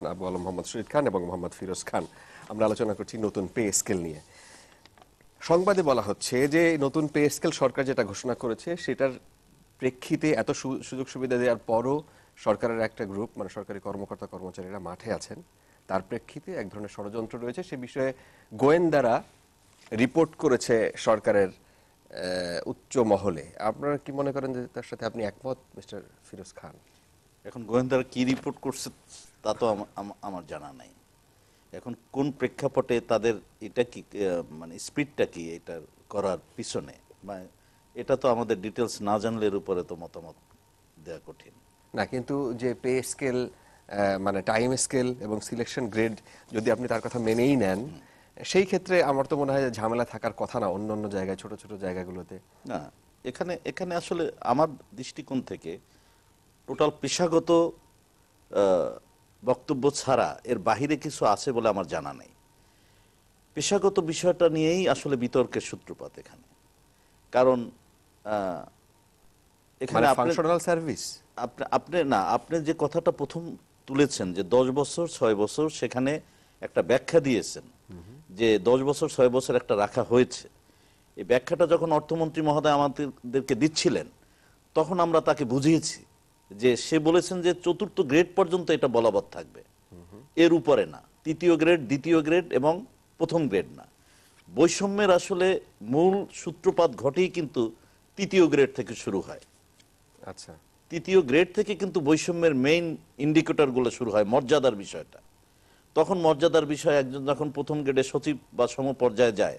আবু আলম মোহাম্মদ শহীদ খান এবং মোহাম্মদ ফিরোজ খান। আমরা আলোচনা করছি নতুন পে স্কেল নিয়ে। সংবাদে বলা হচ্ছে যে, নতুন পে স্কেল সরকার যেটা ঘোষণা করেছে, সেটার প্রেক্ষিতে এত সুযোগ সুবিধা দেওয়ার পরও সরকারের একটা গ্রুপ মানে সরকারি কর্মকর্তা কর্মচারীরা মাঠে আছেন। তার প্রেক্ষিতে এক ধরনের ষড়যন্ত্র রয়েছে। সে বিষয়ে গোয়েন্দারা রিপোর্ট করেছে সরকারের উচ্চ মহলে। আপনারা কি মনে করেন যে তার সাথে আপনি একমত, মিস্টার ফিরোজ খান? এখন গোয়েন্দারা কি রিপোর্ট করছে তা তো আমা- আমা- আমার জানা নাই। এখন কোন প্রেক্ষাপটে তাদের এটা কি মানে স্পিডটা কি এটা করার পিছনে? মানে এটা তো আমাদের ডিটেলস না জানলে উপরে তো মতামত দেওয়া কঠিন। না কিন্তু যে পে স্কেল মানে টাইম স্কেল এবং সিলেকশন গ্রেড যদি আপনি তার কথা মেনেই নেন সেই ক্ষেত্রে আমার তো মনে হয় ঝামেলা থাকার কথা না অন্য অন্য জায়গায় ছোট ছোট জায়গাগুলোতে। না এখানে এখানে আসলে আমার দৃষ্টিকোণ থেকে টোটাল পেশাগত বক্তব্য ছাড়া এর বাহিরে কিছু আছে বলে আমার জানা নেই। পেশাগত বিষয়টা নিয়েই আসলে বিতর্কের সূত্রপাত এখানে। কারণ এখানে মানে ফাংশনাল সার্ভিস আপনি আপনি না আপনি যে কথাটা প্রথম তুলেছেন যে দশ বছর ছয় বছর সেখানে একটা ব্যাখ্যা দিয়েছেন। যে দশ বছর ছয় বছর একটা রাখা হয়েছে। এই ব্যাখ্যাটা যখন অর্থমন্ত্রী মহোদয় আমাদেরকে দিচ্ছিলেন তখন আমরা তাকে বুঝিয়েছি। যে সে বলেছেন যে চতুর্থ গ্রেড পর্যন্ত এটা বলবৎ থাকবে। এর উপরে না তৃতীয় গ্রেড দ্বিতীয় গ্রেড এবং প্রথম গ্রেড না। বৈষম্যের আসলে মূল সূত্রপাত ঘটেই কিন্তু তৃতীয় গ্রেড থেকে শুরু হয়। আচ্ছা। তৃতীয় গ্রেড থেকে কিন্তু বৈষম্যের মেইন ইন্ডিকেটরগুলো শুরু হয় মর্যাদার বিষয়টা। তখন মর্যাদার বিষয় একজন যখন প্রথম গ্রেডে সচিব বা সম পর্যায়ে যায়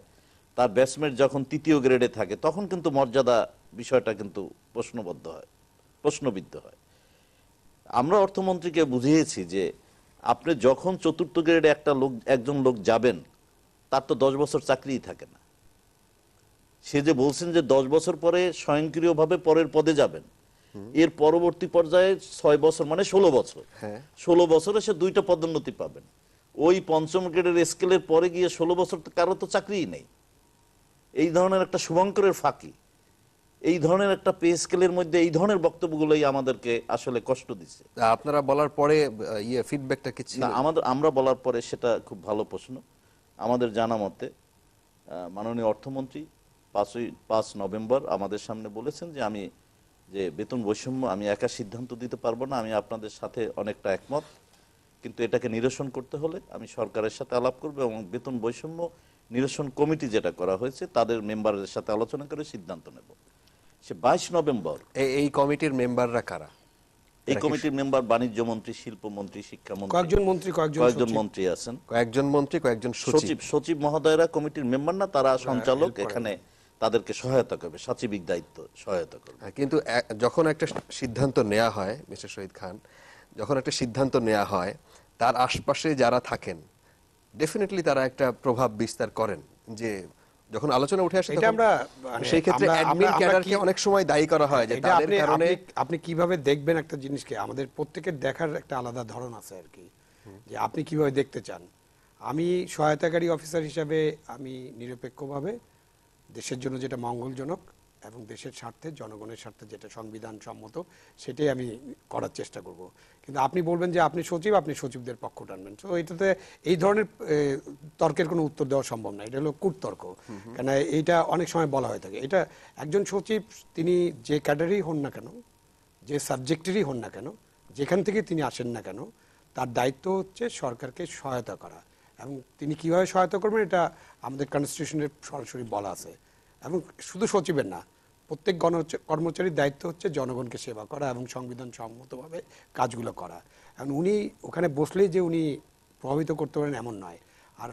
তার ব্যাটসম্যান যখন তৃতীয় গ্রেডে থাকে তখন কিন্তু মর্যাদা বিষয়টা কিন্তু প্রশ্নবদ্ধ হয় প্রশ্নবিদ্ধ হয়। আমরা অর্থমন্ত্রীকে বুঝিয়েছি যে আপনি যখন চতুর্থ গ্রেডে একটা লোক একজন লোক যাবেন তার তো দশ বছর চাকরিই থাকে না। সে যে বলছেন যে দশ বছর পরে স্বয়ংক্রিয়ভাবে পরের পদে যাবেন এর পরবর্তী পর্যায়ে ছয় বছর মানে ষোলো বছর। হ্যাঁ। ষোলো বছরে সে দুইটা পদোন্নতি পাবেন। ওই পঞ্চম গ্রেডের স্কেলের পরে গিয়ে ষোলো বছর তো কারও তো চাকরিই নেই। এই ধরনের একটা শুভঙ্করের ফাঁকি। এই ধরনের একটা পে স্কেলের মধ্যে এই ধরনের বক্তব্যগুলোই আমাদেরকে আসলে কষ্ট দিচ্ছে। আপনারা বলার পরে ইয়ে ফিডব্যাকটা কি ছিল? আমাদের আমরা বলার পরে সেটা খুব ভালো প্রশ্ন। আমাদের জানা মতে মাননীয় অর্থমন্ত্রী পাঁচই পাঁচ নভেম্বর আমাদের সামনে বলেছেন যে আমি যে বেতন বৈষম্য আমি একা সিদ্ধান্ত দিতে পারব না আমি আপনাদের সাথে অনেকটা একমত। কিন্তু এটাকে নিরসন করতে হলে আমি সরকারের সাথে আলাপ করব এবং বেতন বৈষম্য নিরসন কমিটি যেটা করা হয়েছে তাদের মেম্বারদের সাথে আলোচনা করে সিদ্ধান্ত নেব। সে বাইশ নভেম্বর। এই- কমিটির মেম্বাররা কারা? এই কমিটির মেম্বার বাণিজ্য মন্ত্রী শিল্পমন্ত্রী শিক্ষামন্ত্রী কয়েকজন মন্ত্রী কয়েকজন কয়েকজন মন্ত্রী আছেন। কয়েকজন মন্ত্রী কয়েকজন সচিব। সচিব মহোদয়রা কমিটির মেম্বার না তারা সঞ্চালক এখানে তাদেরকে সহায়তা করবে সচিবিক দায়িত্ব সহায়তা করবে। হ্যাঁ, কিন্তু যখন একটা সিদ্ধান্ত নেওয়া হয় মিস্টার শহীদ খান যখন একটা সিদ্ধান্ত নেওয়া হয় তার আশপাশে যারা থাকেন ডেফিনেটলি তারা একটা প্রভাব বিস্তার করেন যে যখন আলোচনা উঠে আসে এটা আমরা মানে সেই ক্ষেত্রে অ্যাডমিন ক্যাডারকে অনেক সময় দায়ী করা হয় যে তাদের কারণে আপনি- আপনি কীভাবে দেখবেন একটা জিনিসকে? আমাদের প্রত্যেকের দেখার একটা আলাদা ধরন আছে আর কি। যে আপনি কীভাবে দেখতে চান? আমি সহায়তাকারী অফিসার হিসাবে আমি নিরপেক্ষভাবে দেশের জন্য যেটা মঙ্গলজনক এবং দেশের স্বার্থে জনগণের স্বার্থে যেটা সংবিধান সম্মত সেটাই আমি করার চেষ্টা করব। কিন্তু আপনি বলবেন যে আপনি সচিব আপনি সচিবদের পক্ষ টানবেন। তো এটাতে এই ধরনের তর্কের কোনো উত্তর দেওয়া সম্ভব না। এটা হলো কূটতর্ক। কেন এইটা অনেক সময় বলা হয়ে থাকে। এটা একজন সচিব তিনি যে ক্যাডারই হন না কেন যে সাবজেক্টেরই হন না কেন যেখান থেকে তিনি আসেন না কেন তার দায়িত্ব হচ্ছে সরকারকে সহায়তা করা। এবং তিনি কীভাবে সহায়তা করবেন এটা আমাদের কনস্টিটিউশনের সরাসরি বলা আছে। এবং শুধু সচিবের না প্রত্যেক গণ কর্মচারীর দায়িত্ব হচ্ছে জনগণকে সেবা করা এবং সংবিধান সম্মতভাবে কাজগুলো করা। এবং উনি ওখানে বসলেই যে উনি প্রভাবিত করতে পারেন এমন নয়। আর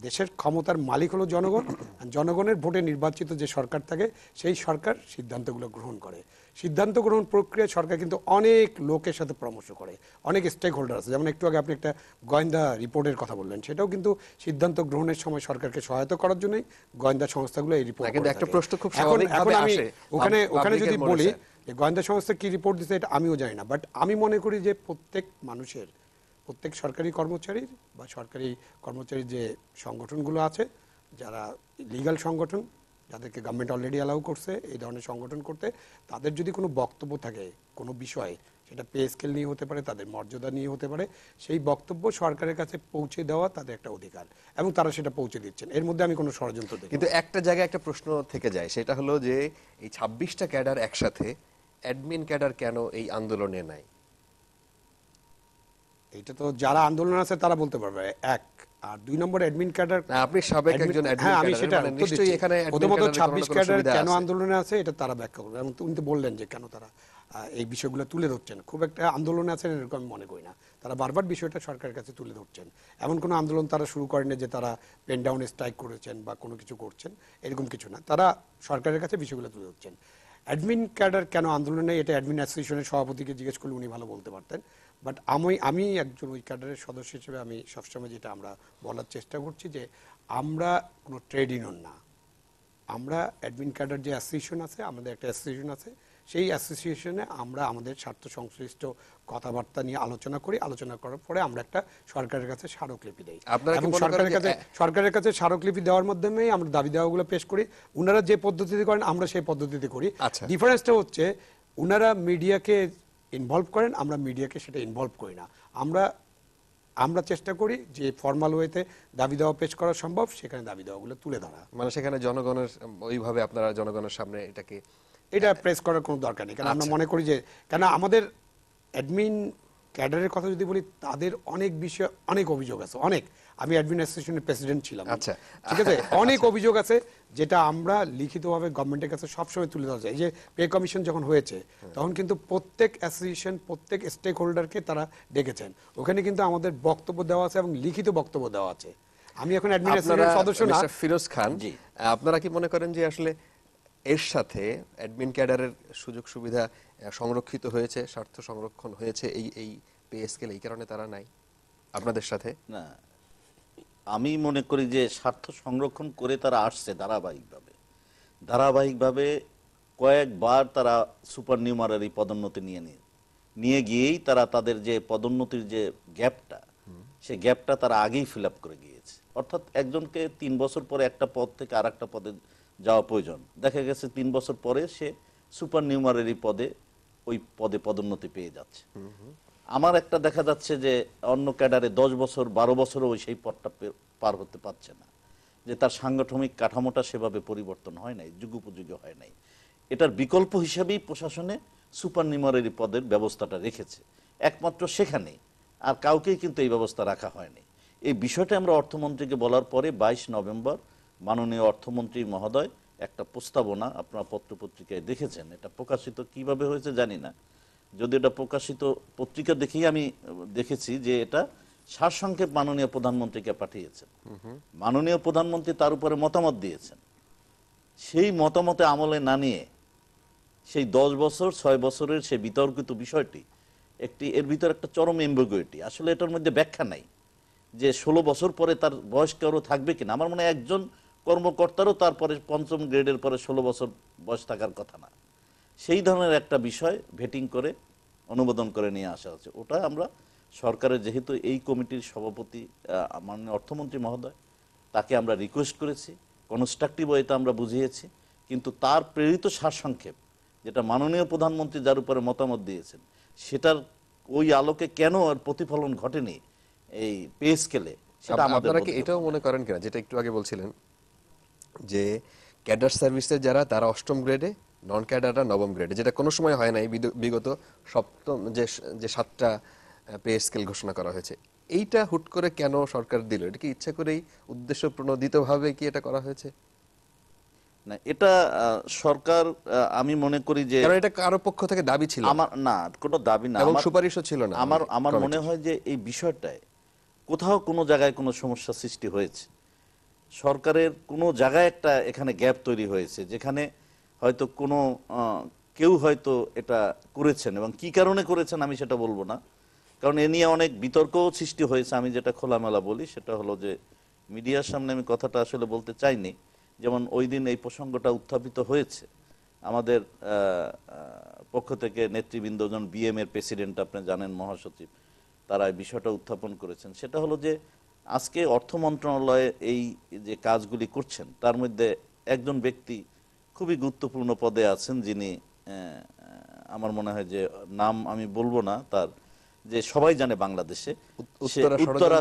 দেশের ক্ষমতার মালিক হলো জনগণ জনগণের ভোটে নির্বাচিত যে সরকার থাকে, সেই সরকার সিদ্ধান্তগুলো গ্রহণ করে। সিদ্ধান্ত গ্রহণ প্রক্রিয়া সরকার কিন্তু অনেক লোকের সাথে পরামর্শ করে অনেক স্টেক হোল্ডার আছে। যেমন একটু আগে আপনি একটা গোয়েন্দা রিপোর্টের কথা বললেন সেটাও কিন্তু সিদ্ধান্ত গ্রহণের সময় সরকারকে সহায়তা করার জন্যই গোয়েন্দা সংস্থাগুলো এই রিপোর্ট কিন্তু একটা প্রশ্ন খুব এখন এখন আমি ওখানে ওখানে যদি বলি যে গোয়েন্দা সংস্থা কি রিপোর্ট দিচ্ছে এটা আমিও জানি না বাট আমি মনে করি যে প্রত্যেক মানুষের প্রত্যেক সরকারি কর্মচারীর বা সরকারি কর্মচারীর যে সংগঠনগুলো আছে যারা লিগ্যাল সংগঠন যাদেরকে গভর্নমেন্ট অলরেডি অ্যালাউ করছে এই ধরনের সংগঠন করতে। তাদের যদি কোনো বক্তব্য থাকে কোনো বিষয়ে সেটা পে স্কেল নিয়ে হতে পারে তাদের মর্যাদা নিয়ে হতে পারে সেই বক্তব্য সরকারের কাছে পৌঁছে দেওয়া তাদের একটা অধিকার এবং তারা সেটা পৌঁছে দিচ্ছেন। এর মধ্যে আমি কোনো ষড়যন্ত্র দেখি কিন্তু একটা জায়গায় একটা প্রশ্ন থেকে যায় সেটা হলো যে এই ছাব্বিশটা ক্যাডার একসাথে অ্যাডমিন ক্যাডার কেন এই আন্দোলনে নাই? এটা তো যারা আন্দোলন আছে তারা বলতে পারবে। এক আর দুই নম্বর অ্যাডমিন ক্যাডার আপনি সাবেক একজন হ্যাঁ আমি সেটা মানে নিশ্চয়ই এখানে প্রথমত ছাব্বিশ ক্যাডার কেন আন্দোলনে আছে এটা তারা ব্যাখ্যা করবে। এবং তুমি তো বললেন যে কেন তারা এই বিষয়গুলো তুলে ধরছেন। খুব একটা আন্দোলনে এরকম আমি মনে করি না। তারা বারবার বিষয়টা সরকারের কাছে তুলে ধরছেন। এমন কোনো আন্দোলন তারা শুরু করেনি যে তারা স্ট্রাইক করেছেন বা কোনো কিছু করছেন এরকম কিছু না। তারা সরকারের কাছে বিষয়গুলো তুলে ধরছেন। অ্যাডমিন ক্যাডার কেন আন্দোলনে এটা অ্যাডমিন অ্যাসোসিয়েশনের সভাপতিকে জিজ্ঞেস করলে উনি ভালো বলতে পারতেন। বাট আমি আমি একজন ওই ক্যাডারের সদস্য হিসেবে আমি সবসময় যেটা আমরা বলার চেষ্টা করছি যে আমরা কোনো ট্রেড ইউনিয়ন না। আমরা অ্যাডমিন ক্যাডার যে অ্যাসোসিয়েশন আছে আমাদের একটা অ্যাসোসিয়েশন আছে। সেই অ্যাসোসিয়েশনে আমরা আমাদের স্বার্থ সংশ্লিষ্ট কথাবার্তা নিয়ে আলোচনা করি। আলোচনা করার পরে আমরা একটা সরকারের কাছে স্মারকলিপি দেই। এবং সরকারের কাছে সরকারের কাছে স্মারকলিপি দেওয়ার মাধ্যমেই আমরা দাবি দেওয়াগুলো পেশ করি। ওনারা যে পদ্ধতিতে করেন আমরা সেই পদ্ধতিতে করি। আচ্ছা। ডিফারেন্সটা হচ্ছে উনারা মিডিয়াকে ইনভলভ করেন আমরা মিডিয়াকে সেটা ইনভলভ করি না। আমরা আমরা চেষ্টা করি যে ফর্মাল ওয়েতে দাবি দেওয়া পেশ করা সম্ভব সেখানে দাবি দেওয়াগুলো তুলে ধরা। মানে সেখানে জনগণের ওইভাবে আপনারা জনগণের সামনে এটাকে এটা প্রেস করার কোনো দরকার নেই। কারণ আমরা আচ্ছা। মনে করি যে কেন আমাদের অ্যাডমিন ক্যাডারের কথা যদি বলি তাদের অনেক বিষয়ে অনেক অভিযোগ আছে অনেক। আমি অ্যাডমিন অ্যাসোসিয়েশনের প্রেসিডেন্ট ছিলাম। আচ্ছা। ঠিক আছে? অনেক অভিযোগ আছে যেটা আমরা লিখিতভাবে গভর্নমেন্টের কাছে সবসময় তুলে ধরা যায়। যে পে কমিশন যখন হয়েছে তখন কিন্তু প্রত্যেক অ্যাসোসিয়েশন প্রত্যেক স্টেক হোল্ডারকে তারা ডেকেছেন। ওখানে কিন্তু আমাদের বক্তব্য দেওয়া আছে এবং লিখিত বক্তব্য দেওয়া আছে। আমি এখন অ্যাডমিন আপনারা অ্যাসোসিয়েশনের সদস্য না। ফিরোজ খান জি। আপনারা কি মনে করেন যে আসলে এর সাথে অ্যাডমিন ক্যাডারের সুযোগ সুবিধা সংরক্ষিত হয়েছে স্বার্থ সংরক্ষণ হয়েছে এই এই পে স্কেল এই কারণে তারা নাই। আপনাদের সাথে? না আমি মনে করি যে স্বার্থ সংরক্ষণ করে তারা আসছে ধারাবাহিকভাবে। ধারাবাহিকভাবে কয়েকবার তারা সুপার নিউমারারি পদোন্নতি নিয়ে নিয়ে নিয়ে গিয়েই তারা তাদের যে পদোন্নতির যে গ্যাপটা সেই গ্যাপটা তারা আগেই ফিল আপ করে গিয়েছে। অর্থাৎ একজনকে তিন বছর পরে একটা পদ থেকে আর একটা পদে যাওয়া প্রয়োজন। দেখা গেছে তিন বছর পরে সে সুপার নিউমারারি পদে ওই পদে পদোন্নতি পেয়ে যাচ্ছে। আমার একটা দেখা যাচ্ছে যে অন্য ক্যাডারে দশ বছর বারো বছরও ওই সেই পদটা পার হতে পারছে না। যে তার সাংগঠনিক কাঠামোটা সেভাবে পরিবর্তন হয় নাই যুগোপযোগী হয় নাই। এটার বিকল্প হিসাবেই প্রশাসনে সুপার নিউমারারি পদের ব্যবস্থাটা রেখেছে। একমাত্র সেখানে আর কাউকেই কিন্তু এই ব্যবস্থা রাখা হয়নি। এই বিষয়টা আমরা অর্থমন্ত্রীকে বলার পরে বাইশ নভেম্বর মাননীয় অর্থমন্ত্রী মহোদয় একটা প্রস্তাবনা আপনারা পত্রপত্রিকায় দেখেছেন। এটা প্রকাশিত কীভাবে হয়েছে জানি না। যদি এটা প্রকাশিত পত্রিকা দেখেই আমি দেখেছি যে এটা সারসংক্ষেপ মাননীয় প্রধানমন্ত্রীকে পাঠিয়েছেন। মাননীয় প্রধানমন্ত্রী তার উপরে মতামত দিয়েছেন। সেই মতামতে আমলে না নিয়ে সেই দশ বছর ছয় বছরের সেই বিতর্কিত বিষয়টি একটি এর ভিতর একটা চরম এম্বুগুইটি আসলে এটার মধ্যে ব্যাখ্যা নাই যে ষোলো বছর পরে তার বয়স কারও থাকবে কিনা। আমার মনে হয় একজন কর্মকর্তারও তারপরে পঞ্চম গ্রেডের পরে ষোলো বছর বয়স থাকার কথা না। সেই ধরনের একটা বিষয় ভেটিং করে অনুমোদন করে নিয়ে আসা হচ্ছে। ওটা আমরা সরকারের যেহেতু এই কমিটির সভাপতি মাননীয় অর্থমন্ত্রী মহোদয় তাকে আমরা রিকোয়েস্ট করেছি কনস্ট্রাকটিভ ওয়েতে আমরা বুঝিয়েছি কিন্তু তার প্রেরিত সারসংক্ষেপ যেটা মাননীয় প্রধানমন্ত্রী যার উপরে মতামত দিয়েছেন সেটার ওই আলোকে কেন আর প্রতিফলন ঘটেনি এই পে স্কেলে সেটা আমাদের আপনারা কি এটাও মনে করেন কিনা যেটা একটু আগে বলছিলেন? যে ক্যাডার সার্ভিসের যারা তারা অষ্টম গ্রেডে নন ক্যাডাররা নবম গ্রেডে যেটা কোনো সময় হয় নাই বিগত সপ্তম যে যে সাতটা পে স্কেল ঘোষণা করা হয়েছে। এইটা হুট করে কেন সরকার দিল? এটা কি ইচ্ছা করেই উদ্দেশ্য প্রণোদিতভাবে কি এটা করা হয়েছে? না এটা সরকার আমি মনে করি যে কারণ এটা কারও পক্ষ থেকে দাবি ছিল? আমার না কোনো দাবি না। এবং সুপারিশও ছিল না। আমার আমার মনে হয় যে এই বিষয়টায় কোথাও কোনো জায়গায় কোনো সমস্যা সৃষ্টি হয়েছে। সরকারের কোনো জায়গায় একটা এখানে গ্যাপ তৈরি হয়েছে, যেখানে হয়তো কোনো কেউ হয়তো এটা করেছেন এবং কি কারণে করেছেন আমি সেটা বলব না। কারণ এ নিয়ে অনেক বিতর্কও সৃষ্টি হয়েছে, আমি যেটা খোলামেলা বলি সেটা হলো যে মিডিয়ার সামনে আমি কথাটা আসলে বলতে চাইনি। যেমন ওই দিন এই প্রসঙ্গটা উত্থাপিত হয়েছে। আমাদের পক্ষ থেকে নেতৃবৃন্দ জন বিএম এর প্রেসিডেন্ট, আপনি জানেন মহাসচিব, তারা এই বিষয়টা উত্থাপন করেছেন। সেটা হলো যে আজকে অর্থ মন্ত্রণালয়ে এই যে কাজগুলি করছেন তার মধ্যে একজন ব্যক্তি খুবই গুরুত্বপূর্ণ পদে আছেন যিনি আমার মনে হয় যে নাম আমি বলব না তার যে সবাই জানে বাংলাদেশে উত্তরা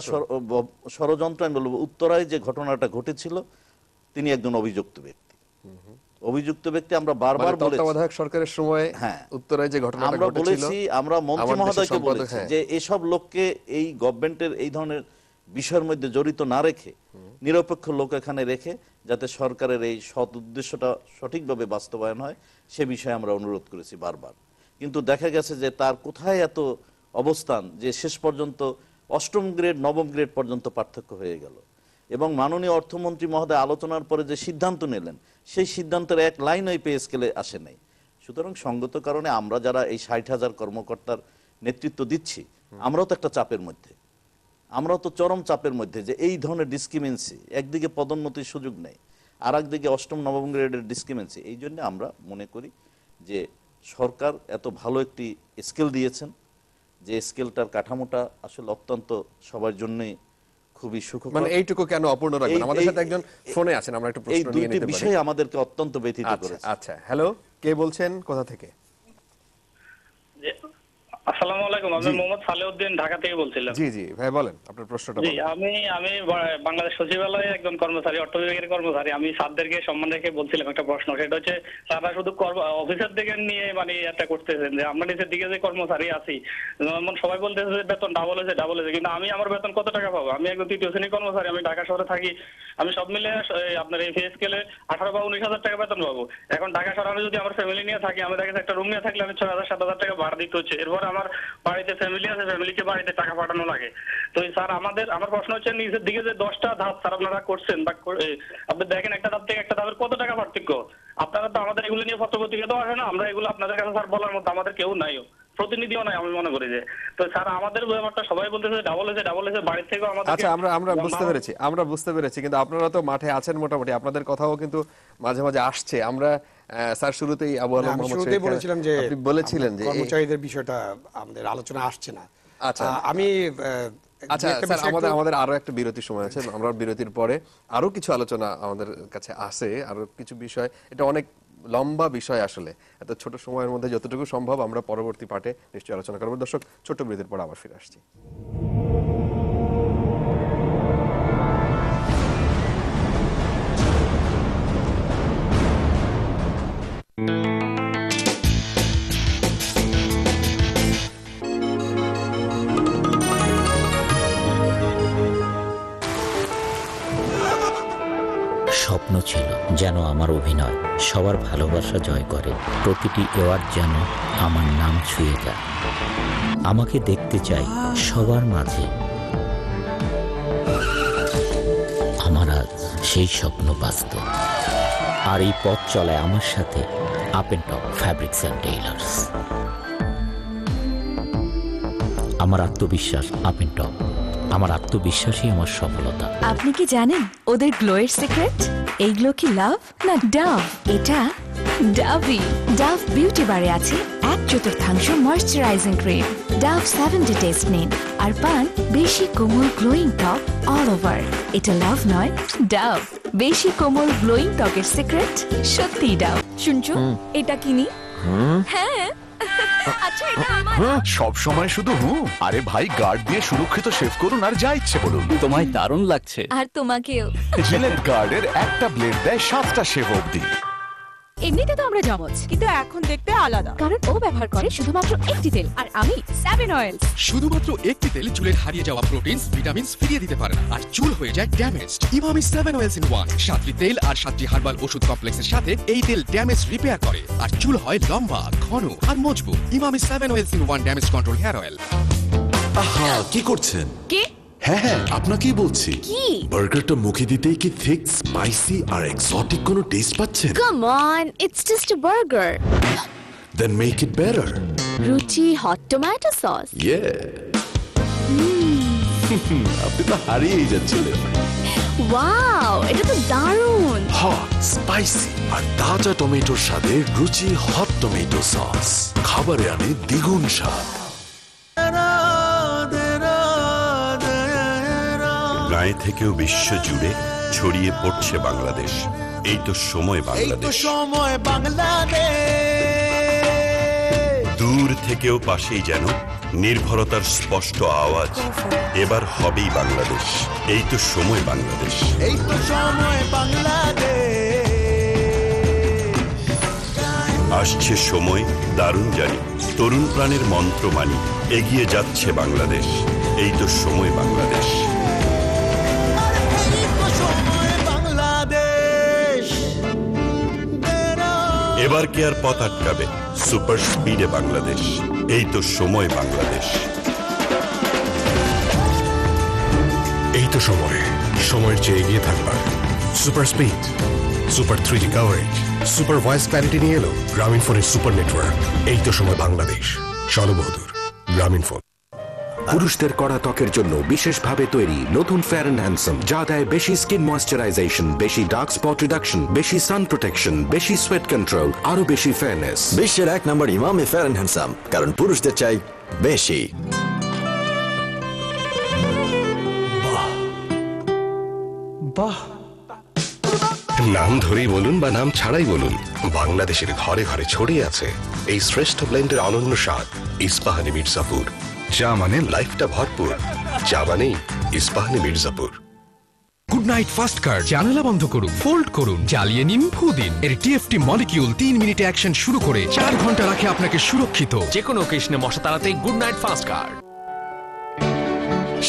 ষড়যন্ত্র? আমি বলব উত্তরায় যে ঘটনাটা ঘটেছিল তিনি একজন অভিযুক্ত ব্যক্তি অভিযুক্ত ব্যক্তি আমরা মানে বারবার তত্ত্বাবধায়ক সরকারের সময় হ্যাঁ। উত্তরায় যে ঘটনাটা আমরা বলেছি আমরা মন্ত্রী মহোদয়কে বলেছি হ্যাঁ। যে এসব লোককে এই গভর্নমেন্টের এই ধরনের বিষয়ের মধ্যে জড়িত না রেখে নিরপেক্ষ লোক এখানে রেখে যাতে সরকারের এই সৎ উদ্দেশ্যটা সঠিকভাবে বাস্তবায়ন হয় সে বিষয়ে আমরা অনুরোধ করেছি বারবার। কিন্তু দেখা গেছে যে তার কোথায় এত অবস্থান যে শেষ পর্যন্ত অষ্টম গ্রেড নবম গ্রেড পর্যন্ত পার্থক্য হয়ে গেল। এবং মাননীয় অর্থমন্ত্রী মহোদয় আলোচনার পরে যে সিদ্ধান্ত নিলেন সেই সিদ্ধান্তের এক লাইন ওই পে স্কেলে আসে নাই। সুতরাং সঙ্গত কারণে আমরা যারা এই ষাট হাজার কর্মকর্তার নেতৃত্ব দিচ্ছি আমরাও তো একটা চাপের মধ্যে। আমরাও তো চরম চাপের মধ্যে যে এই ধরনের ডিসক্রিমেন্সি একদিকে পদোন্নতির সুযোগ নেই আর একদিকে অষ্টম নবম গ্রেডের ডিসক্রিমেন্সি এই জন্য আমরা মনে করি যে সরকার এত ভালো একটি স্কেল দিয়েছেন যে স্কেলটার কাঠামোটা আসলে অত্যন্ত সবার জন্যই খুবই সুখকর। মানে এইটুকু কেন অপূর্ণ রাখবেন? আমাদের সাথে একজন ফোনে আছেন আমরা একটু এই প্রশ্ন নিয়ে নিতে পারি। বিষয় আমাদেরকে অত্যন্ত ব্যথিত আচ্ছা করেছে। আচ্ছা হ্যালো কে বলছেন? কোথা থেকে? আসসালামু আলাইকুম আমি মোহাম্মদ সালেউদ্দিন ঢাকা থেকে বলছিলাম। জি জি ভাই বলেন আপনার প্রশ্নটা জি আমি আমি বাংলাদেশ সচিবালয়ে একজন কর্মচারী অর্থ বিভাগের কর্মচারী আমি স্যারদেরকে সম্মান রেখে বলছিলাম একটা প্রশ্ন সেটা হচ্ছে তারা শুধু অফিসের দিকে নিয়ে মানে এটা করতেছেন যে আমরা নিচের দিকে যে কর্মচারী আছি যেমন সবাই বলতেছে যে বেতন ডাবল হয়েছে ডাবল হয়েছে কিন্তু আমি আমার বেতন কত টাকা পাবো? আমি একজন তৃতীয় শ্রেণির কর্মচারী আমি ঢাকা শহরে থাকি আমি সব মিলে আপনার এই ফেস স্কেলে আঠারো বা উনিশ হাজার টাকা বেতন পাবো। এখন ঢাকা শহরে আমি যদি আমার ফ্যামিলি নিয়ে থাকি আমি দেখা একটা রুম নিয়ে থাকলে আমি ছয় হাজার সাত হাজার টাকা ভাড়া দিতে হচ্ছে এরপর আমার বাড়িতে ফ্যামিলি আছে ফ্যামিলিকে বাড়িতে টাকা পাঠানো লাগে। তো স্যার আমাদের, আমার প্রশ্ন হচ্ছে নিজের দিকে যে দশটা ধাপ স্যার আপনারা করছেন বা আপনি দেখেন একটা ধাপ থেকে একটা ধাপের কত টাকা পার্থক্য? আপনারা তো আমাদের এগুলো নিয়ে পত্র পত্রিকা তো আসে না, আমরা এগুলো আপনাদের কাছে স্যার বলার মতো, আমাদের কেউ নাই প্রতিনিধিও নাই আমি মনে করি যে। তো স্যার আমাদের ব্যাপারটা সবাই বলতেছে ডাবল হয়েছে ডাবল হয়েছে বাড়ির থেকেও আমাদের আচ্ছা আমরা আমরা বুঝতে পেরেছি আমরা বুঝতে পেরেছি কিন্তু আপনারা তো মাঠে আছেন মোটামুটি আপনাদের কথাও কিন্তু মাঝে মাঝে আসছে। আমরা স্যার শুরুতেই আবু আলম মোহাম্মদ বলেছিলাম যে আপনি বলেছিলেন যে এই- কর্মচারীদের বিষয়টা আমাদের আলোচনা আসছে না। আচ্ছা। আমি আচ্ছা স্যার আমাদের আমাদের আরও একটা বিরতির সময় আছে আমরা বিরতির পরে আরও কিছু আলোচনা আমাদের কাছে আছে আরও কিছু বিষয় এটা অনেক লম্বা বিষয় আসলে। এত ছোট সময়ের মধ্যে যতটুকু সম্ভব আমরা পরবর্তী পাঠে নিশ্চয়ই আলোচনা করব। দর্শক, ছোট বিরতির পর আবার ফিরে আসছি। স্বপ্ন ছিল। যেন আমার অভিনয়, সবার ভালোবাসা জয় করে। প্রতিটি অ্যাওয়ার্ড যেন আমার নাম ছুঁয়ে যায়। আমাকে দেখতে চাই সবার মাঝে। আমার আজ সেই স্বপ্ন বাস্তব। আর এই পথ চলায় আমার সাথে up and top fabrics and tailors আমার আত্মবিশ্বাস আপ এন্ড টপ আমার আত্মবিশ্বাসই আমার সফলতা। আপনি কি জানেন ওদের গ্লোয়ের সিক্রেট? এইগুলো কি লাভ না ডাভ? এটা ডাভই ডাভ বিউটি বারে আছে এক চতুর্থাংশ moisturising cream. Dove seventy test নিন আর পান বেশি কোমল গ্লোয়িং ত্বক অল ওভার। এটা লাভ নয় ডাভ। বেশি কোমল গ্লোয়িং টকের সিক্রেট সত্যিই ডাভ। শুনছো? এটা কিনি? হ্যাঁ। আচ্ছা এটা আমার। সব সময় শুধু হু? আরে ভাই গার্ড দিয়ে সুরক্ষিত শেভ করুন আর যা ইচ্ছে বলুন। তোমায় দারুণ লাগছে। আর তোমাকেও। জিলেট গার্ডের একটা ব্লেড দেয় সাতটা শেভ অবধি। এমনিতে তো আমরা জমজ কিন্তু এখন দেখতে আলাদা। কারণ ও ব্যবহার করে শুধুমাত্র একটি তেল আর আমি সেভেন অয়েলস শুধুমাত্র একটি তেল চুলের হারিয়ে যাওয়া প্রোটিনস ভিটামিনস ফিরিয়ে দিতে পারে না আর চুল হয়ে যায় damaged Emami seven oils in one সাতটি তেল আর সাতটি হার্বাল ওষুধ কমপ্লেক্সের সাথে এই তেল ড্যামেজ রিপেয়ার করে আর চুল হয় লম্বা ঘন আর মজবুত। Emami seven oils in one damage control hair oil আহা কি করছেন? কি? হ্যাঁ হ্যাঁ আপনাকেই বলছি। কি? বার্গারটা মুখে দিতেই কি থিক স্পাইসি আর এক্সোটিক কোনো টেস্ট পাচ্ছেন? Come on it's just a burger then make it better Ruchi hot tomato sauce ইয়ে আপনি তো হারিয়েই যাচ্ছিলেন। ওয়াও এটা তো দারুণ। হট স্পাইসি আর তাজা টমেটোর সাথে রুচি হট টমেটো সস খাবারে আনে দ্বিগুণ স্বাদ। গায়ে থেকেও বিশ্ব জুড়ে ছড়িয়ে পড়ছে বাংলাদেশ। এই তো সময় বাংলাদেশ। সময় বাংলাদেশ। দূর থেকেও পাশেই যেন নির্ভরতার স্পষ্ট আওয়াজ। এবার হবেই বাংলাদেশ। এই তো সময় বাংলাদেশ। এই তো সময় বাংলাদেশ। আসছে সময় দারুণ জানি তরুণ প্রাণের মন্ত্র মানি। এগিয়ে যাচ্ছে বাংলাদেশ। এই তো সময় বাংলাদেশ। এবার কে আর পথ আটকাবে? সুপার স্পিডে বাংলাদেশ। এই তো সময় বাংলাদেশ। এই তো সময়। সময়ের চেয়ে এগিয়ে থাকবার। Super speed, super three coverage, super voice clarity নিয়ে এলো গ্রামীণ ফোনের সুপার নেটওয়ার্ক। এই তো সময় বাংলাদেশ। সর্ববহদুর গ্রামীণ ফোন। পুরুষদের কড়া ত্বকের জন্য বিশেষভাবে তৈরি নতুন ফেয়ার অ্যান্ড হ্যান্ডসাম যা দেয় বেশি স্কিন ময়শ্চারাইজেশন বেশি ডার্ক স্পট রিডাকশন বেশি সান প্রোটেকশন বেশি সোয়েট কন্ট্রোল আরও বেশি ফেয়ারনেস বিশ্বের এক নম্বর ইমামি ফেয়ার অ্যান্ড হ্যান্ডসাম কারণ পুরুষদের চাই বেশি। বাহ। নাম ধরেই বলুন বা নাম ছাড়াই বলুন বাংলাদেশের ঘরে ঘরে ছড়িয়ে আছে এই শ্রেষ্ঠ ব্লেন্ডের অনন্য স্বাদ ইস্পাহানি মির্জাপুর। যা মানে লাইফটা ভরপুর। যা মানেই Ispahani Mirzapur. Good night first card জানালা বন্ধ করুন ফোল্ড করুন জ্বালিয়ে নিন ফু দিন। এর টিএফটি মলিকিউল তিন মিনিটে অ্যাকশন শুরু করে চার ঘণ্টা রাখে আপনাকে সুরক্ষিত। যে কোনো কৃষ্ণে মশা তাড়াতে গুড নাইট ফার্স্ট কার্ড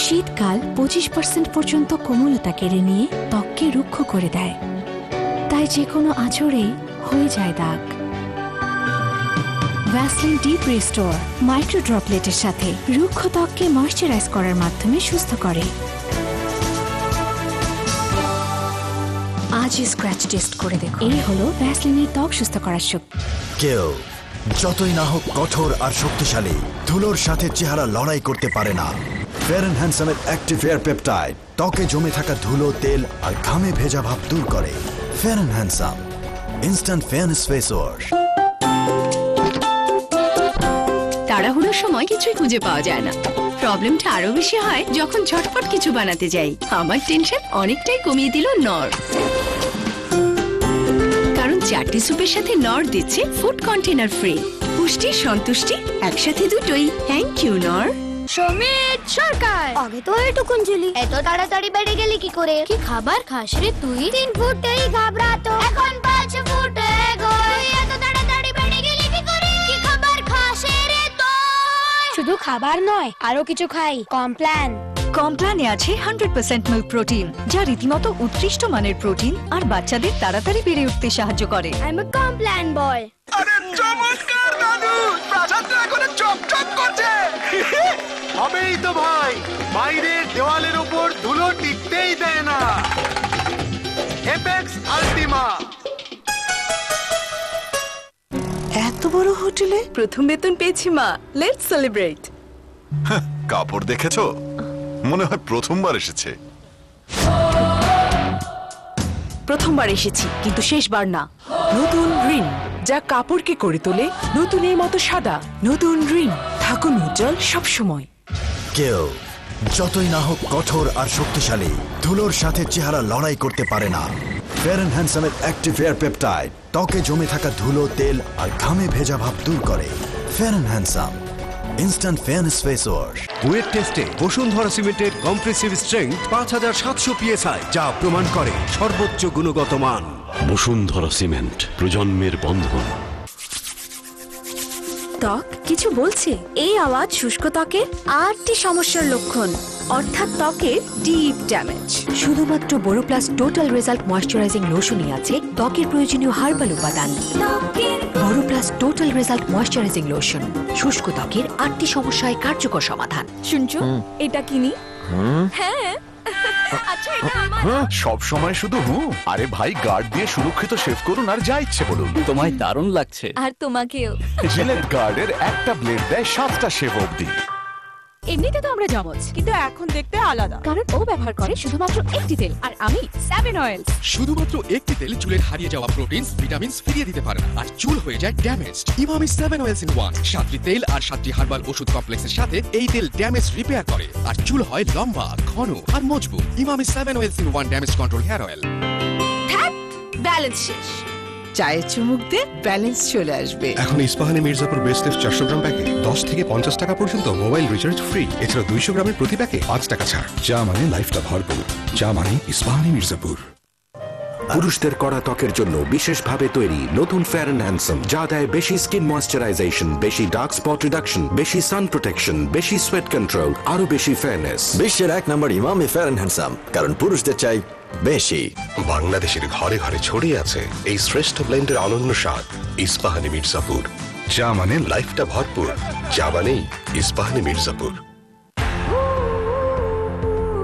শীতকাল পঁচিশ পার্সেন্ট পর্যন্ত কোমলতা কেড়ে নিয়ে ত্বককে রুক্ষ করে দেয়। তাই যে কোনো আঁচড়েই হয়ে যায় দাগ। ভ্যাসলিন ডিপ রিস্টোর মাইক্রো ড্রপলেটের সাথে রুক্ষ ত্বককে ময়শ্চারাইজ করার মাধ্যমে সুস্থ করে। আজই স্ক্র্যাচ টেস্ট করে দেখো। এই হলো ভ্যাসলিনের ত্বক সুস্থ করার শক্তি। কেউ যতই না হোক কঠোর আর শক্তিশালী, ধুলোর সাথে চেহারা লড়াই করতে পারে না। অ্যান্ড হ্যান্ডসামের অ্যাক্টিভ এয়ার পেপটাইড ত্বকে জমে থাকা ধুলো, তেল আর ঘামে ভেজা ভাব দূর করে। And handsome instant fairness face wash তাড়াহুড়োর সময় কিছুই খুঁজে পাওয়া যায় না। প্রবলেমটা আরও বেশি হয় যখন ঝটপট কিছু বানাতে যাই। আমার টেনশন অনেকটাই কমিয়ে দিল নর। কারণ চারটি স্যুপের সাথে নর দিচ্ছে ফুড কন্টেনার ফ্রি। পুষ্টি সন্তুষ্টি একসাথে দুটোই। থ্যাংক ইউ নর। সমিত সরকার! আগে তো এটুকুন ছিলি এত তাড়াতাড়ি বেড়ে গেলি কি করে? কি খাবার খাস রে তুই? তিন ফুটেই ঘাবড়াতো। এখন পাঁচ ফুটে শুধু খাবার নয় আরও কিছু খাই। কমপ্ল্যান কমপ্ল্যানে আছে হান্ড্রেড পার্সেন্ট মিল্ক প্রোটিন যা রীতিমতো উৎকৃষ্ট মানের প্রোটিন আর বাচ্চাদের তাড়াতাড়ি বেড়ে উঠতে সাহায্য করে। আই এম কমপ্ল্যান বয় চমৎকার দাদু! প্রাসাদটা এখন চকচক করছে। হবেই তো ভাই বাইরের দেওয়ালের উপর ধুলো টিকতেই দেয় না। এপেক্স আলটিমা এত বড় হোটেলে প্রথম বেতন পেয়েছি মা। লেটস সেলিব্রেট কাপড় দেখেছ? মনে হয় প্রথমবার এসেছে। প্রথমবার এসেছি কিন্তু শেষবার না। নতুন রিন যা কাপড়কে করে তোলে নতুনের মতো সাদা নতুন রিন থাকুন উজ্জ্বল সবসময়। কেউ যতই না হোক কঠোর আর শক্তিশালী ধুলোর সাথে চেহারা লড়াই করতে পারে না। ফেয়ার অ্যান্ড হ্যান্ডসামের অ্যাক্টিভ এয়ার পেপটাইড ত্বকে জমে থাকা ধুলো তেল আর ঘামে ভেজা ভাব দূর করে। Fair and handsome instant fairness face wash wet টেস্টে বসুন্ধরা সিমেন্টের কম্প্রেসিভ স্ট্রেংথ পাঁচ হাজার সাতশো পিএসআই যা প্রমাণ করে সর্বোচ্চ গুণগত মান। বসুন্ধরা সিমেন্ট প্রজন্মের বন্ধন। ত্বক কিছু বলছে? এই আওয়াজ শুষ্ক ত্বকের আটটি সমস্যার লক্ষণ। অর্থাৎ ত্বকের ডিপ ড্যামেজ শুধুমাত্র বোরোপ্লাস টোটাল রেজাল্ট ময়শ্চারাইজিং লোশনই আছে ত্বকের প্রয়োজনীয় হার্বাল উপাদান। Boroplus total result moisturising lotion শুষ্ক ত্বকের আটটি সমস্যায় কার্যকর সমাধান। শুনছো? এটা কিনি হ্যাঁ। আচ্ছা এটা আমার সব সময় শুধু হুঁ আরে ভাই গার্ড দিয়ে সুরক্ষিত শেভ করুন আর যা ইচ্ছে বলুন তোমায় দারুণ লাগছে। আর তোমাকেও। জিলেট গার্ডের একটা ব্লেড দেয় সাতটা শেভ অবধি। এমনিতে তো আমরা জমজ কিন্তু এখন দেখতে আলাদা। কারণ ও ব্যবহার করে শুধুমাত্র একটি তেল আর আমি সেভেন অয়েল শুধুমাত্র একটি তেল চুলের হারিয়ে যাওয়া প্রোটিনস ভিটামিনস ফিরিয়ে দিতে পারে না আর চুল হয়ে যায় damage Emami seven oils in one সাতটি তেল আর সাতটি হার্বাল ওষুধ কমপ্লেক্সের সাথে এই তেল ড্যামেজ রিপেয়ার করে আর চুল হয় লম্বা ঘন আর মজবুত। Emami seven oils in one damage control hair oil balance শেষ। চায়ের চুমুক দিয়ে ব্যালেন্স চলে আসবে। এখন ইস্পাহানি মির্জাপুর বেস্ট চারশো গ্রাম প্যাকে দশ থেকে পঞ্চাশ টাকা পর্যন্ত মোবাইল রিচার্জ ফ্রি এছাড়া দুইশো গ্রামের প্রতি প্যাকে পাঁচ টাকা ছাড়। যা মানে লাইফটা ভরপুর। যা মানে ইস্পাহানি মির্জাপুর। পুরুষদের কড়া ত্বকের জন্য বিশেষভাবে তৈরি নতুন ফেয়ার অ্যান্ড হ্যান্ডসাম যা দেয় বেশি স্কিন ময়শ্চারাইজেশন বেশি ডার্ক স্পট রিডাকশন বেশি সান প্রোটেকশন বেশি সোয়েট কন্ট্রোল আরও বেশি ফেয়ারনেস বিশ্বের এক নম্বর ইমামি ফেয়ার অ্যান্ড হ্যান্ডসাম কারণ পুরুষদের চাই বেশি। বাংলাদেশের ঘরে ঘরে ছড়িয়ে আছে এই শ্রেষ্ঠ ব্লেন্ডের অনন্য স্বাদ ইস্পাহানি মির্জাপুর যা মানে লাইফটা ভরপুর যা মানেই ইস্পাহানি মির্জাপুর।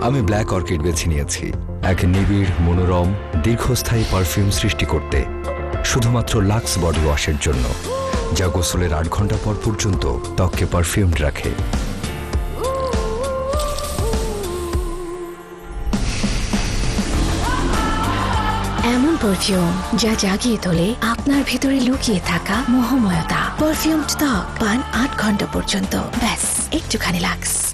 আমি ব্ল্যাক অর্কিড বেছে নিয়েছি। এক নিবিড়, মনোরম, দীর্ঘস্থায়ী পারফিউম সৃষ্টি করতে শুধুমাত্র লাক্স বডি ওয়াশের জন্য, যা গোসলের আট ঘণ্টা পর পর্যন্ত ত্বককে পারফিউমড রাখে। এমন পারফিউম যা জাগিয়ে তোলে আপনার ভিতরে লুকিয়ে থাকা মোহময়তা। পারফিউম ত্বক পান আট ঘণ্টা পর্যন্ত। ব্যাস, একটুখানি লাক্স।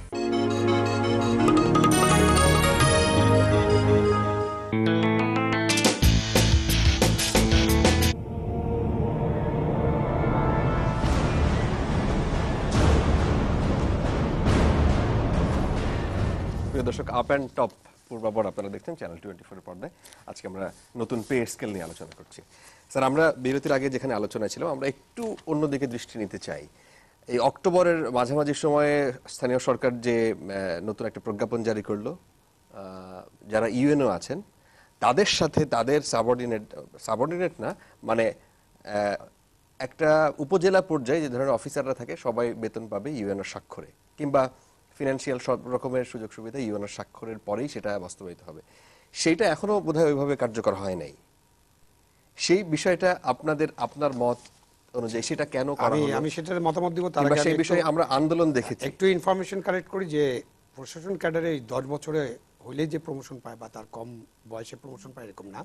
প্রিয় দর্শক আপ অ্যান্ড টপ পূর্বাবর আপনারা দেখছেন চ্যানেল টোয়েন্টি ফোর পর্দায়। আজকে আমরা নতুন পে স্কেল নিয়ে আলোচনা করছি। স্যার আমরা বিরতির আগে যেখানে আলোচনা ছিলাম, আমরা একটু অন্যদিকে দৃষ্টি নিতে চাই। এই অক্টোবরের মাঝামাঝি সময়ে স্থানীয় সরকার যে নতুন একটা প্রজ্ঞাপন জারি করল যারা ইউএনও আছেন, তাদের সাথে তাদের সাবঅর্ডিনেট সাবঅর্ডিনেট না মানে একটা উপজেলা পর্যায়ে যে ধরনের অফিসাররা থাকে, সবাই বেতন পাবে ইউএনও স্বাক্ষরে। কিংবা ফিনান্সিয়াল সব রকমের সুযোগ সুবিধা ইউএনও স্বাক্ষরের পরেই সেটা বাস্তবায়িত হবে। সেইটা এখনও বোধহয় ওইভাবে কার্যকর হয় নাই। সেই বিষয়টা আপনাদের আপনার মত অনুযায়ী সেটা কেন আমি আমি সেটার মতামত দিব তার আগে সেই বিষয়ে আমরা আন্দোলন দেখেছি। একটু ইনফরমেশন কালেক্ট করি যে প্রশাসন ক্যাডারে এই দশ বছরে হইলেই যে প্রমোশন পায় বা তার কম বয়সে প্রমোশন পায় এরকম না।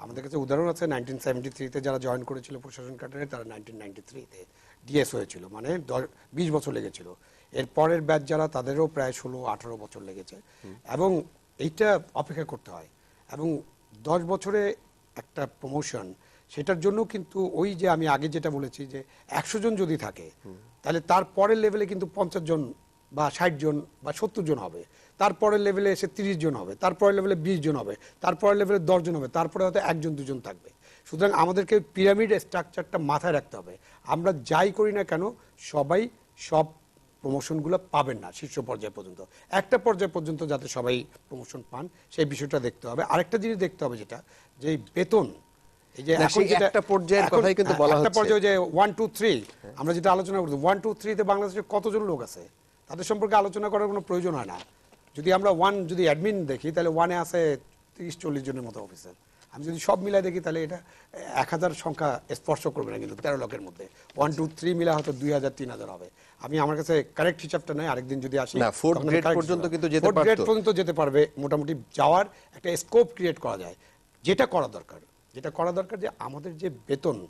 আমাদের কাছে উদাহরণ আছে নাইনটিন সেভেন্টি থ্রিতে যারা জয়েন করেছিল প্রশাসন ক্যাডারে তারা নাইনটিন নাইনটি থ্রিতে ডিএস হয়েছিল। মানে দশ বিশ বছর লেগেছিল। এর পরের ব্যাচ যারা, তাদেরও প্রায় ষোলো, আঠারো বছর লেগেছে। এবং এইটা অপেক্ষা করতে হয়। এবং দশ বছরে একটা প্রমোশন সেটার জন্য কিন্তু ওই যে আমি আগে যেটা বলেছি যে একশো জন যদি থাকে, তাহলে তার পরের লেভেলে কিন্তু পঞ্চাশ জন বা ষাট জন বা সত্তর জন হবে। তারপরের লেভেলে এসে তিরিশ জন হবে। তারপরের লেভেলে বিশ জন হবে। তারপরের লেভেলে দশ জন হবে। তারপরে হয়তো একজন, দুজন থাকবে। সুতরাং আমাদেরকে পিরামিড স্ট্রাকচারটা মাথায় রাখতে হবে। আমরা যাই করি না কেন, সবাই সব প্রমোশনগুলো পাবেন না শীর্ষ পর্যায় পর্যন্ত। একটা পর্যায় পর্যন্ত যাতে সবাই প্রমোশন পান সেই বিষয়টা দেখতে হবে। আরেকটা জিনিস দেখতে হবে যেটা যে বেতন এই যে এখন যেটা একটা পর্যায়ের কথাই কিন্তু বলা একটা পর্যায়ে যে ওয়ান টু থ্রি আমরা যেটা আলোচনা করছি বাংলাদেশে কতজন লোক আছে? তাদের সম্পর্কে আলোচনা করার কোনো প্রয়োজন হয় না। যদি আমরা ওয়ান যদি অ্যাডমিন দেখি তাহলে ওয়ানে আছে তিরিশ চল্লিশ জনের মতো অফিসার আমি যদি সব মিলাই দেখি তাহলে এটা এক হাজার সংখ্যা স্পর্শ করবে না কিন্তু তেরো লক্ষের মধ্যে। ওয়ান টু থ্রি মিলা হয়তো দুই হাজার তিন হাজার হবে। আমি আমার কাছে কারেক্ট হিসাবটা নেই আরেকদিন যদি আসি না, grade correct পর্যন্ত কিন্তু যেতে পারতো। পর্যন্ত যেতে পারবে মোটামুটি যাওয়ার একটা স্কোপ ক্রিয়েট করা যায় যেটা করা দরকার। যেটা করা দরকার যে আমাদের যে বেতন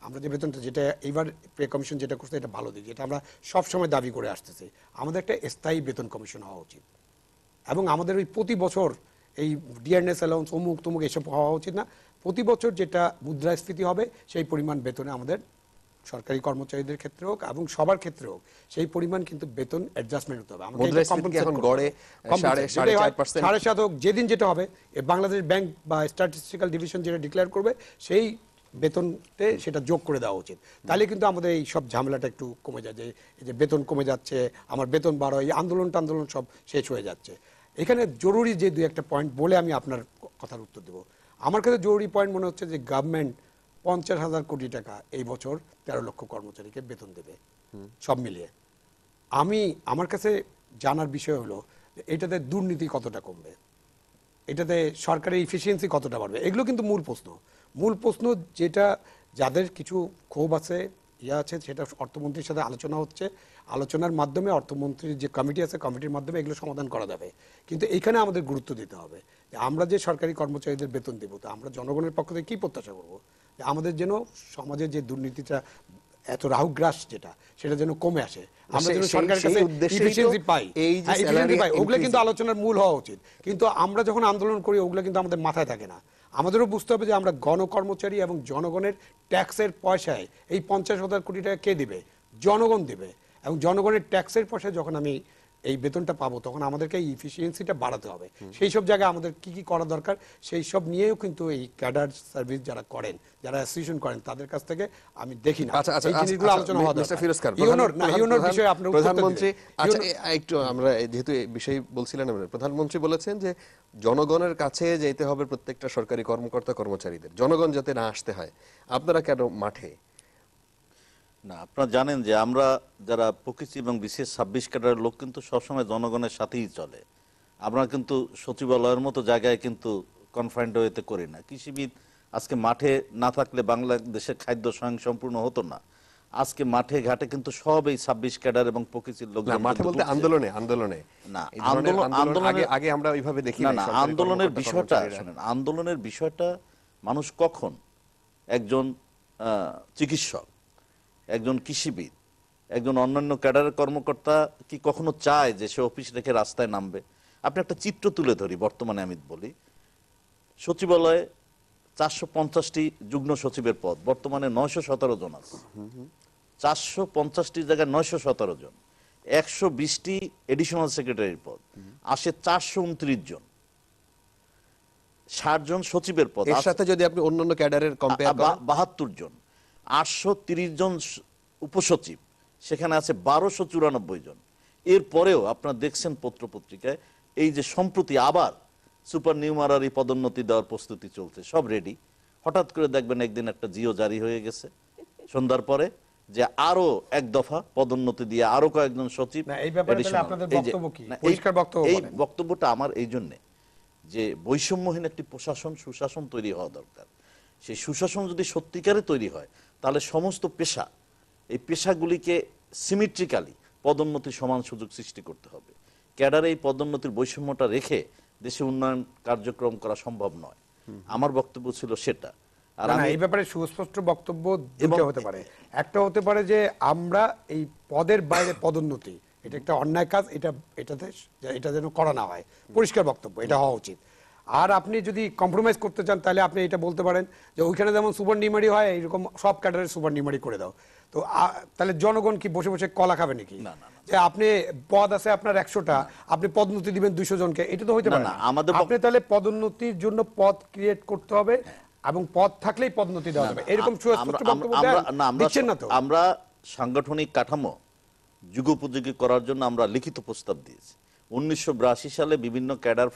আমরা যে বেতনটা যেটা এইবার পে কমিশন যেটা করছে এটা ভালো দিক যেটা আমরা সব সময় দাবি করে আসতেছি। আমাদের একটা স্থায়ী বেতন কমিশন হওয়া উচিত। এবং আমাদের ওই প্রতি বছর এই ডিআরএস অ্যালাউন্স অমুক তমুক এসব হওয়া উচিত না। প্রতি বছর যেটা মুদ্রাস্ফীতি হবে সেই পরিমাণ বেতনে আমাদের সরকারি কর্মচারীদের ক্ষেত্রে হোক এবং সবার ক্ষেত্রে হোক সেই পরিমাণ কিন্তু বেতন অ্যাডজাস্টমেন্ট হতে হবে? সাড়ে সাত হোক যেদিন যেটা হবে বাংলাদেশ ব্যাংক বা স্ট্যাটিস্টিক্যাল ডিভিশন যেটা ডিক্লেয়ার করবে সেই বেতনতে সেটা যোগ করে দেওয়া উচিত। তাহলে কিন্তু আমাদের এই সব ঝামেলাটা একটু কমে যায় যে বেতন কমে যাচ্ছে আমার বেতন বাড়ো এই আন্দোলন টান্দোলন সব শেষ হয়ে যাচ্ছে। এখানে জরুরি যে দুই একটা পয়েন্ট বলে আমি আপনার কথার উত্তর দেবো। আমার কাছে জরুরি পয়েন্ট মনে হচ্ছে যে গভর্নমেন্ট পঞ্চাশ হাজার কোটি টাকা এই বছর তেরো লক্ষ কর্মচারীকে বেতন দেবে। সব মিলিয়ে। আমি, আমার কাছে জানার বিষয় হলো, এটাতে দুর্নীতি কতটা কমবে? এটাতে সরকারের ইফিসিয়েন্সি কতটা বাড়বে? এগুলো কিন্তু মূল প্রশ্ন। মূল প্রশ্ন যেটা, যাদের কিছু ক্ষোভ আছে ইয়ে আছে, সেটা অর্থমন্ত্রীর সাথে আলোচনা হচ্ছে। আলোচনার মাধ্যমে অর্থমন্ত্রীর যে কমিটি আছে কমিটির মাধ্যমে এগুলো সমাধান করা যাবে। কিন্তু এইখানে আমাদের গুরুত্ব দিতে হবে। আমরা যে সরকারি কর্মচারীদের বেতন দেবো, তো আমরা জনগণের পক্ষ থেকে কী প্রত্যাশা করব? আমাদের যেন সমাজের যে দুর্নীতিটা এত রাহুগ্রাস যেটা সেটা যেন কমে আসে। আমরা যেন সরকারের কাছে পাই। হ্যাঁ, পাই। ওগুলো কিন্তু আলোচনার মূল হওয়া উচিত। কিন্তু আমরা যখন আন্দোলন করি ওগুলো কিন্তু আমাদের মাথায় থাকে না। আমাদেরও বুঝতে হবে যে আমরা গণকর্মচারী এবং জনগণের ট্যাক্সের পয়সায় এই পঞ্চাশ হাজার কোটি টাকা কে দিবে? জনগণ দিবে। এবং জনগণের ট্যাক্সের পয়সায় যখন আমি এই বেতনটা পাবো তখন আমাদেরকে ইফিসিয়েন্সিটা বাড়াতে হবে। সেই সব জায়গায় আমাদের কি কি করা দরকার সেই সব নিয়েও কিন্তু এই ক্যাডার সার্ভিস যারা করেন যারা অ্যাসোসিয়েশন করেন তাদের কাছ থেকে আমি দেখি না। আচ্ছা আচ্ছা এই জিনিসগুলো আচ্ছা, আলোচনা হওয়া মিস্টার দরকার। ফিরোজ খান, ইউনোর না ইউনোর বিষয়ে উত্তরটা প্রধানমন্ত্রী আচ্ছা একটু আমরা যেহেতু এই বিষয়ে বলছিলেন আমরা, প্রধানমন্ত্রী বলেছেন যে জনগণের কাছে যেতে হবে প্রত্যেকটা সরকারি কর্মকর্তা কর্মচারীদের জনগণ যাতে না আসতে হয়। আপনারা কেন মাঠে না আপনারা জানেন যে আমরা যারা প্রকৃতি এবং বিশেষ ছাব্বিশ ক্যাডারের লোক কিন্তু সবসময় জনগণের সাথেই চলে। আমরা কিন্তু সচিবালয়ের মতো জায়গায় কিন্তু কনফাইন্ড ওয়েতে করি না। কৃষিবিদ আজকে মাঠে না থাকলে বাংলাদেশের খাদ্য স্বয়ং সম্পূর্ণ হতো না। আজকে মাঠে ঘাটে কিন্তু সব এই ছাব্বিশ ক্যাডার এবং প্রকৃতির লোক মাঠে বলতে আন্দোলনে আন্দোলনে। না আন্দোলন আন্দোলন আগে আমরা ওইভাবে দেখি না আন্দোলনের বিষয়টা। শোনেন আন্দোলনের বিষয়টা মানুষ কখন একজন আহ, চিকিৎসক একজন কৃষিবিদ একজন অন্যান্য ক্যাডারের কর্মকর্তা কি কখনো চায় যে সে অফিস রেখে রাস্তায় নামবে? আপনি একটা চিত্র তুলে ধরি বর্তমানে আমি বলি। সচিবালয়ে চারশো পঞ্চাশটি যুগ্ম সচিবের পদ বর্তমানে নয়শো সতেরো জন আছে। চারশো পঞ্চাশটি জায়গায় নয়শো সতেরো জন। একশো বিশটি এডিশনাল সেক্রেটারির পদ। আসে চারশো উনত্রিশ জন। ষাট জন সচিবের পদ। এর সাথে যদি আপনি অন্যান্য ক্যাডারের কম্পেয়ার বাহাত্তর জন। আটশো তিরিশ জন উপসচিব। সেখানে আছে বারোশো চুরানব্বই জন। এরপরেও আপনারা দেখছেন পত্র পত্রিকায় এই যে সম্প্রতি আবার সুপার নিউমারারি পদোন্নতি দেওয়ার প্রস্তুতি চলছে সব রেডি হঠাৎ করে দেখবেন একদিন একটা জিও জারি হয়ে গেছে। সন্ধ্যার পরে যে আরও এক দফা পদোন্নতি দিয়ে আরও কয়েকজন সচিব এই। বক্তব্যটা আমার এই জন্যে যে বৈষম্যহীন একটি প্রশাসন সুশাসন তৈরি হওয়া দরকার। সেই সুশাসন যদি সত্যিকারে তৈরি হয় তাহলে সমস্ত পেশা এই পেশাগুলিকে সিমিট্রিক্যালি পদোন্নতির সমান সুযোগ সৃষ্টি করতে হবে। ক্যাডারে এই পদোন্নতির বৈষম্যটা রেখে দেশে উন্নয়ন কার্যক্রম করা সম্ভব নয়। আমার বক্তব্য ছিল সেটা। আর এই ব্যাপারে সুস্পষ্ট বক্তব্য দুটো হতে পারে। একটা হতে পারে যে আমরা এই পদের বাইরে পদোন্নতি এটা একটা অন্যায় কাজ এটা এটাতে এটা যেন করা না হয়। পরিষ্কার বক্তব্য এটা হওয়া উচিত। আর আপনি যদি কম্প্রোমাইজ করতে চান তাহলে আপনি এটা বলতে পারেন যে ওইখানে যেমন সুপার নিমারি হয় এইরকম সব ক্যাডারের সুপার নিমারি করে দাও। তো তাহলে জনগণ কি বসে বসে কলা খাবে নাকি? যে আপনি পদ আছে আপনার একশোটা আপনি পদোন্নতি দিবেন দুইশো জনকে এটা তো হইতে পারে না, আমাদের আপনি তাহলে পদোন্নতির জন্য পদ ক্রিয়েট করতে হবে এবং পদ থাকলেই পদোন্নতি দেওয়া যাবে। এরকম দিচ্ছেন না তো। আমরা সাংগঠনিক কাঠামো যুগোপযোগী করার জন্য আমরা লিখিত প্রস্তাব দিয়েছি। উনিশশো বিরাশি সালে বিভিন্ন ক্যাডার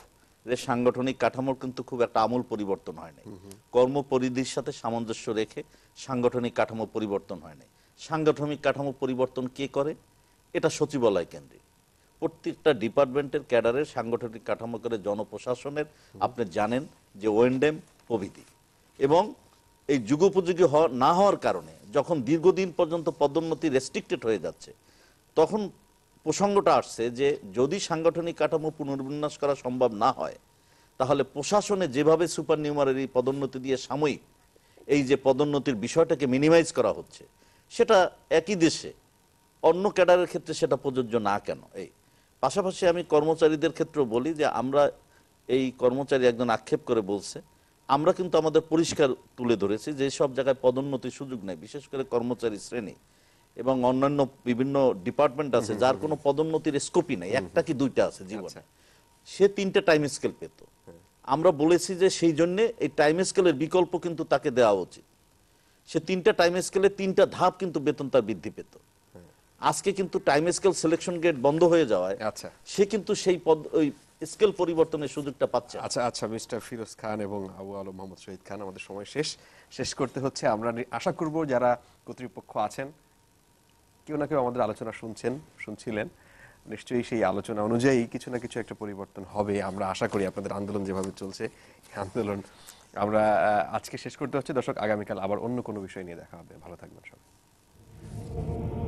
সাংগঠনিক কাঠামোর কিন্তু খুব একটা আমূল পরিবর্তন হয় নাই। কর্মপরিধির সাথে সামঞ্জস্য রেখে সাংগঠনিক কাঠামো পরিবর্তন হয় নাই। সাংগঠনিক কাঠামো পরিবর্তন কে করে? এটা সচিবালয় কেন্দ্রিক। প্রত্যেকটা ডিপার্টমেন্টের ক্যাডারের সাংগঠনিক কাঠামো করে জনপ্রশাসনের আপনি জানেন যে ওয়েন্ডেম প্রভৃতি। এবং এই যুগোপযোগী হওয়া না হওয়ার কারণে যখন দীর্ঘদিন পর্যন্ত পদোন্নতি রেস্ট্রিক্টেড হয়ে যাচ্ছে তখন প্রসঙ্গটা আসছে যে যদি সাংগঠনিক কাঠামো পুনর্বিন্যাস করা সম্ভব না হয়, তাহলে প্রশাসনে যেভাবে সুপার নিউমারি পদোন্নতি দিয়ে সাময়িক এই যে পদোন্নতির বিষয়টাকে মিনিমাইজ করা হচ্ছে, সেটা একই দেশে, অন্য ক্যাডারের ক্ষেত্রে সেটা প্রযোজ্য না কেন? এই, পাশাপাশি আমি কর্মচারীদের ক্ষেত্রেও বলি যে আমরা এই কর্মচারী একজন আক্ষেপ করে বলছে, আমরা কিন্তু আমাদের পরিষ্কার তুলে ধরেছি যে সব জায়গায় পদোন্নতির সুযোগ নেই, বিশেষ করে কর্মচারী শ্রেণি। এবং অন্যান্য বিভিন্ন ডিপার্টমেন্ট আছে যার কোনো পদোন্নতির স্কোপই নেই। একটা কি দুইটা আছে জীবনে। সে তিনটে টাইম স্কেল পেত। আমরা বলেছি যে সেই জন্য এই টাইম স্কেলের বিকল্প কিন্তু তাকে দেওয়া উচিত। সে তিনটা টাইম স্কেলে তিনটা ধাপ কিন্তু বেতন তার বৃদ্ধি পেত। আজকে কিন্তু টাইম স্কেল সিলেকশন গেট বন্ধ হয়ে যাওয়ায় আচ্ছা। সে কিন্তু সেই পদ ওই স্কেল পরিবর্তনের সুযোগটা পাচ্ছে আচ্ছা আচ্ছা মিস্টার ফিরোজ খান এবং আবু আলম মোহাম্মদ শহীদ খান আমাদের সময় শেষ। শেষ করতে হচ্ছে। আমরা আশা করব যারা কর্তৃপক্ষ আছেন কেউ না কেউ আমাদের আলোচনা শুনছেন, শুনছিলেন। নিশ্চয়ই সেই আলোচনা অনুযায়ী কিছু না কিছু একটা পরিবর্তন হবে। আমরা আশা করি আপনাদের আন্দোলন যেভাবে চলছে আন্দোলন আমরা আজকে শেষ করতে হচ্ছে। দর্শক, আগামীকাল আবার অন্য কোনো বিষয় নিয়ে দেখা হবে। ভালো থাকবেন সবাই।